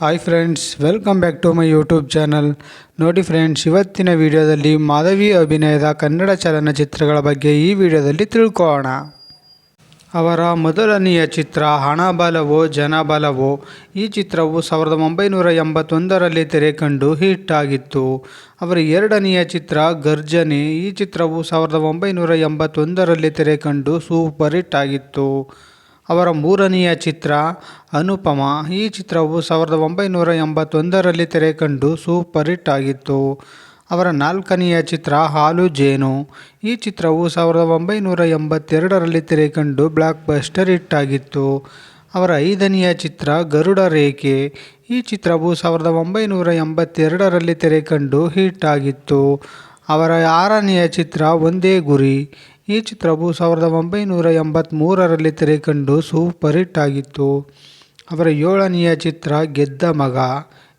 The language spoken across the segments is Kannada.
Hi friends welcome back to my YouTube channel ನೋಡಿ ಫ್ರೆಂಡ್ಸ್ ಇವತ್ತಿನ ವಿಡಿಯೋದಲ್ಲಿ ಮಾಧವಿ ಅಭಿನಯದ ಕನ್ನಡ ಚಲನಚಿತ್ರಗಳ ಬಗ್ಗೆ ಈ ವಿಡಿಯೋದಲ್ಲಿ ತಿಳ್ಕೊಳ್ಳೋಣ. ಅವರ ಮೊದಲನೆಯ ಚಿತ್ರ ಹಣ ಬಲವೋ, ಜನ ಬಲವೋ, ಈ ಚಿತ್ರವು ಸಾವಿರದ ಒಂಬೈನೂರ ಎಂಬತ್ತೊಂದರಲ್ಲಿ ತೆರೆ ಕಂಡು ಹಿಟ್ ಆಗಿತ್ತು. ಅವರ ಎರಡನೆಯ ಚಿತ್ರ ಗರ್ಜನೆ, ಈ ಚಿತ್ರವು ಸಾವಿರದ ಒಂಬೈನೂರ ಎಂಬತ್ತೊಂದರಲ್ಲಿ ತೆರೆ ಕಂಡು ಸೂಪರ್ ಹಿಟ್ ಆಗಿತ್ತು. ಅವರ ಮೂರನೆಯ ಚಿತ್ರ ಅನುಪಮ. ಈ ಚಿತ್ರವು ಸಾವಿರದ ಒಂಬೈನೂರ ಎಂಬತ್ತೊಂದರಲ್ಲಿ ತೆರೆ ಕಂಡು ಸೂಪರ್ ಹಿಟ್ ಆಗಿತ್ತು. ಅವರ ನಾಲ್ಕನೆಯ ಚಿತ್ರ ಹಾಲು ಜೇನು. ಈ ಚಿತ್ರವು ಸಾವಿರದ ಒಂಬೈನೂರ ಎಂಬತ್ತೆರಡರಲ್ಲಿ ತೆರೆ ಕಂಡು ಬ್ಲಾಕ್ ಬಸ್ಟರ್ ಹಿಟ್ ಆಗಿತ್ತು. ಅವರ ಐದನೆಯ ಚಿತ್ರ ಗರುಡ ರೇಖೆ. ಈ ಚಿತ್ರವು ಸಾವಿರದ ಒಂಬೈನೂರ ಎಂಬತ್ತೆರಡರಲ್ಲಿ ತೆರೆ ಕಂಡು ಹಿಟ್ ಆಗಿತ್ತು. ಅವರ ಆರನೆಯ ಚಿತ್ರ ಒಂದೇ ಗುರಿ. ಈ ಚಿತ್ರವು ಸಾವಿರದ ಒಂಬೈನೂರ ಎಂಬತ್ತ್ಮೂರರಲ್ಲಿ ತೆರೆಕಂಡು ಸೂಪರ್ ಹಿಟ್ ಆಗಿತ್ತು. ಅವರ ಏಳನೆಯ ಚಿತ್ರ ಗೆದ್ದ ಮಗ.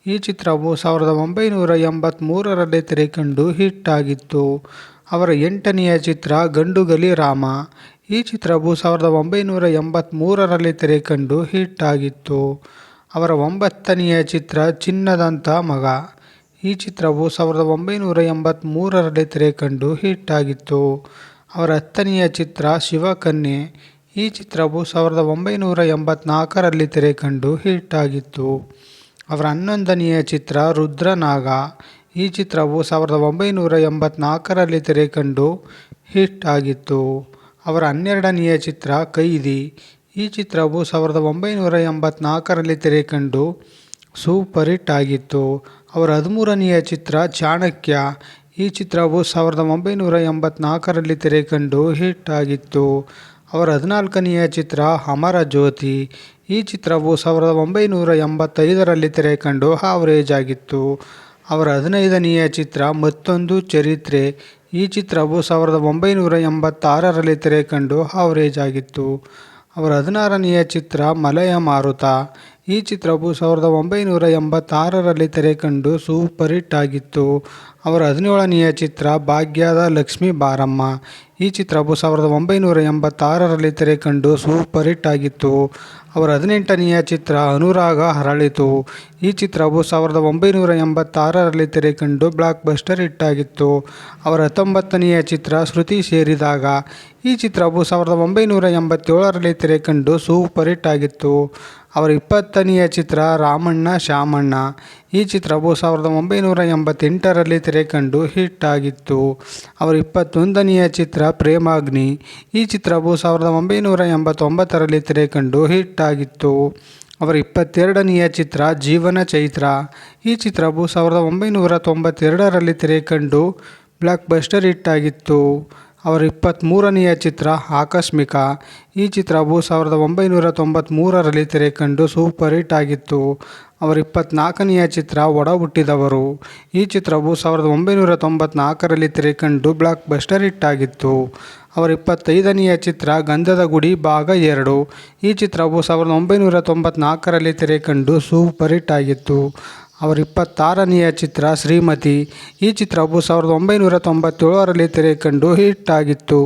ಈ ಚಿತ್ರವು ಸಾವಿರದ ಒಂಬೈನೂರ ಎಂಬತ್ತ್ಮೂರರಲ್ಲಿ ತೆರೆಕಂಡು ಹಿಟ್ ಆಗಿತ್ತು. ಅವರ ಎಂಟನೆಯ ಚಿತ್ರ ಗಂಡುಗಲಿ ರಾಮ. ಈ ಚಿತ್ರವು ಸಾವಿರದ ಒಂಬೈನೂರ ಎಂಬತ್ತ್ಮೂರರಲ್ಲಿ ತೆರೆಕಂಡು ಹಿಟ್ ಆಗಿತ್ತು. ಅವರ ಒಂಬತ್ತನೆಯ ಚಿತ್ರ ಚಿನ್ನದಂಥ ಮಗ. ಈ ಚಿತ್ರವು ಸಾವಿರದ ಒಂಬೈನೂರ ಎಂಬತ್ತ್ಮೂರರಲ್ಲಿ ತೆರೆಕಂಡು ಹಿಟ್ ಆಗಿತ್ತು. ಅವರ ಹತ್ತನೆಯ ಚಿತ್ರ ಶಿವಕನ್ಯೆ. ಈ ಚಿತ್ರವು ಸಾವಿರದ ಒಂಬೈನೂರ ಎಂಬತ್ನಾಲ್ಕರಲ್ಲಿ ತೆರೆ ಕಂಡು ಹಿಟ್ ಆಗಿತ್ತು. ಅವರ ಹನ್ನೊಂದನೆಯ ಚಿತ್ರ ರುದ್ರನಾಗ. ಈ ಚಿತ್ರವು ಸಾವಿರದ ಒಂಬೈನೂರ ಎಂಬತ್ನಾಲ್ಕರಲ್ಲಿ ತೆರೆ ಕಂಡು ಹಿಟ್ ಆಗಿತ್ತು. ಅವರ ಹನ್ನೆರಡನೆಯ ಚಿತ್ರ ಕೈದಿ. ಈ ಚಿತ್ರವು ಸಾವಿರದ ಒಂಬೈನೂರ ಎಂಬತ್ನಾಲ್ಕರಲ್ಲಿ ತೆರೆ ಕಂಡು ಸೂಪರ್ ಹಿಟ್ ಆಗಿತ್ತು. ಅವರ ಹದಿಮೂರನೆಯ ಚಿತ್ರ ಚಾಣಕ್ಯ. ಈ ಚಿತ್ರವು ಸಾವಿರದ ಒಂಬೈನೂರ ಎಂಬತ್ನಾಲ್ಕರಲ್ಲಿ ತೆರೆ ಕಂಡು ಹಿಟ್ ಆಗಿತ್ತು. ಅವರ ಹದಿನಾಲ್ಕನೆಯ ಚಿತ್ರ ಅಮರ ಜ್ಯೋತಿ. ಈ ಚಿತ್ರವು ಸಾವಿರದ ಒಂಬೈನೂರ ಎಂಬತ್ತೈದರಲ್ಲಿ ತೆರೆ ಕಂಡು ಹಾವರೇಜ್ ಆಗಿತ್ತು. ಅವರ ಹದಿನೈದನೆಯ ಚಿತ್ರ ಮತ್ತೊಂದು ಚರಿತ್ರೆ. ಈ ಚಿತ್ರವು ಸಾವಿರದ ಒಂಬೈನೂರ ಎಂಬತ್ತಾರರಲ್ಲಿ ತೆರೆ ಕಂಡು ಹಾವರೇಜ್ ಆಗಿತ್ತು. ಅವರ ಹದಿನಾರನೆಯ ಚಿತ್ರ ಮಲಯ ಮಾರುತ. ಈ ಚಿತ್ರವು ಸಾವಿರದ ಒಂಬೈನೂರ ಎಂಬತ್ತಾರರಲ್ಲಿ ತೆರೆ ಕಂಡು ಸೂಪರ್ ಹಿಟ್ ಆಗಿತ್ತು. ಅವರ ಹದಿನೇಳನೆಯ ಚಿತ್ರ ಭಾಗ್ಯದ ಲಕ್ಷ್ಮೀ ಬಾರಮ್ಮ. ಈ ಚಿತ್ರವು ಸಾವಿರದ ಒಂಬೈನೂರ ಎಂಬತ್ತಾರರಲ್ಲಿ ತೆರೆ ಕಂಡು ಸೂಪರ್ ಹಿಟ್ ಆಗಿತ್ತು. ಅವರ ಹದಿನೆಂಟನೆಯ ಚಿತ್ರ ಅನುರಾಗ ಹರಳಿತು. ಈ ಚಿತ್ರವು ಸಾವಿರದ ಒಂಬೈನೂರ ಎಂಬತ್ತಾರರಲ್ಲಿ ತೆರೆ ಕಂಡು ಬ್ಲಾಕ್ ಬಸ್ಟರ್ ಹಿಟ್ ಆಗಿತ್ತು. ಅವರ ಹತ್ತೊಂಬತ್ತನೆಯ ಚಿತ್ರ ಶ್ರುತಿ ಸೇರಿದಾಗ. ಈ ಚಿತ್ರವು ಸಾವಿರದ ಒಂಬೈನೂರ ಎಂಬತ್ತೇಳರಲ್ಲಿ ತೆರೆ ಕಂಡು ಸೂಪರ್ ಹಿಟ್ ಆಗಿತ್ತು. ಅವರ ಇಪ್ಪತ್ತನೆಯ ಚಿತ್ರ ರಾಮಣ್ಣ, ಶ್ಯಾಮಣ್ಣ. ಈ ಚಿತ್ರವು ಸಾವಿರದ ಒಂಬೈನೂರ ಎಂಬತ್ತೆಂಟರಲ್ಲಿ ತೆರೆ ಕಂಡು ಹಿಟ್ ಆಗಿತ್ತು. ಅವರ ಇಪ್ಪತ್ತೊಂದನೆಯ ಚಿತ್ರ ಪ್ರೇಮಾಗ್ನಿ. ಈ ಚಿತ್ರವು ಸಾವಿರದ ಒಂಬೈನೂರ ಎಂಬತ್ತೊಂಬತ್ತರಲ್ಲಿ ತೆರೆ ಕಂಡು ಹಿಟ್ ಆಗಿತ್ತು. ಅವರ ಇಪ್ಪತ್ತೆರಡನೆಯ ಚಿತ್ರ ಜೀವನ ಚೈತ್ರ. ಈ ಚಿತ್ರವು ಸಾವಿರದ ಒಂಬೈನೂರ ತೊಂಬತ್ತೆರಡರಲ್ಲಿ ತೆರೆ ಕಂಡು ಬ್ಲಾಕ್ ಬಸ್ಟರ್ ಹಿಟ್ ಆಗಿತ್ತು. ಅವರ ಇಪ್ಪತ್ತ್ಮೂರನೆಯ ಚಿತ್ರ ಆಕಸ್ಮಿಕ. ಈ ಚಿತ್ರವು ಸಾವಿರದ ಒಂಬೈನೂರ ತೊಂಬತ್ತ್ಮೂರರಲ್ಲಿ ತೆರೆ ಕಂಡು ಸೂಪರ್ ಹಿಟ್ ಆಗಿತ್ತು. ಅವರ ಇಪ್ಪತ್ತ್ನಾಲ್ಕನೆಯ ಚಿತ್ರ ಒಡ ಹುಟ್ಟಿದವರು ಈ ಚಿತ್ರವು ಸಾವಿರದ ಒಂಬೈನೂರ ತೊಂಬತ್ತ್ನಾಲ್ಕರಲ್ಲಿ ತೆರೆ ಕಂಡು ಬ್ಲಾಕ್ ಬಸ್ಟರ್ ಹಿಟ್ ಆಗಿತ್ತು. ಅವರ ಇಪ್ಪತ್ತೈದನೆಯ ಚಿತ್ರ ಗಂಧದ ಗುಡಿ ಭಾಗ ಎರಡು. ಈ ಚಿತ್ರವು ಸಾವಿರದ ಒಂಬೈನೂರ ತೊಂಬತ್ತ್ನಾಲ್ಕರಲ್ಲಿ ತೆರೆ ಕಂಡು ಸೂಪರ್ ಹಿಟ್ ಆಗಿತ್ತು. ಅವರ ಇಪ್ಪತ್ತಾರನೆಯ ಚಿತ್ರ ಶ್ರೀಮತಿ. ಈ ಚಿತ್ರವು ಸಾವಿರದ ಒಂಬೈನೂರ ತೊಂಬತ್ತೇಳರಲ್ಲಿ ತೆರೆ ಕಂಡು ಹಿಟ್ ಆಗಿತ್ತು.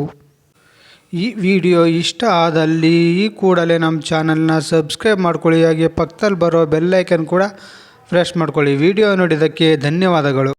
ಈ ವಿಡಿಯೋ ಇಷ್ಟ ಆದಲ್ಲಿ ಈ ಕೂಡಲೇ ನಮ್ಮ ಚಾನಲ್ನ ಸಬ್ಸ್ಕ್ರೈಬ್ ಮಾಡ್ಕೊಳ್ಳಿ. ಹಾಗೆ ಪಕ್ಕದಲ್ಲಿ ಬರೋ ಬೆಲ್ಲೈಕನ್ ಕೂಡ ಪ್ರೆಸ್ ಮಾಡ್ಕೊಳ್ಳಿ. ವಿಡಿಯೋ ನೋಡಿದ್ದಕ್ಕೆ ಧನ್ಯವಾದಗಳು.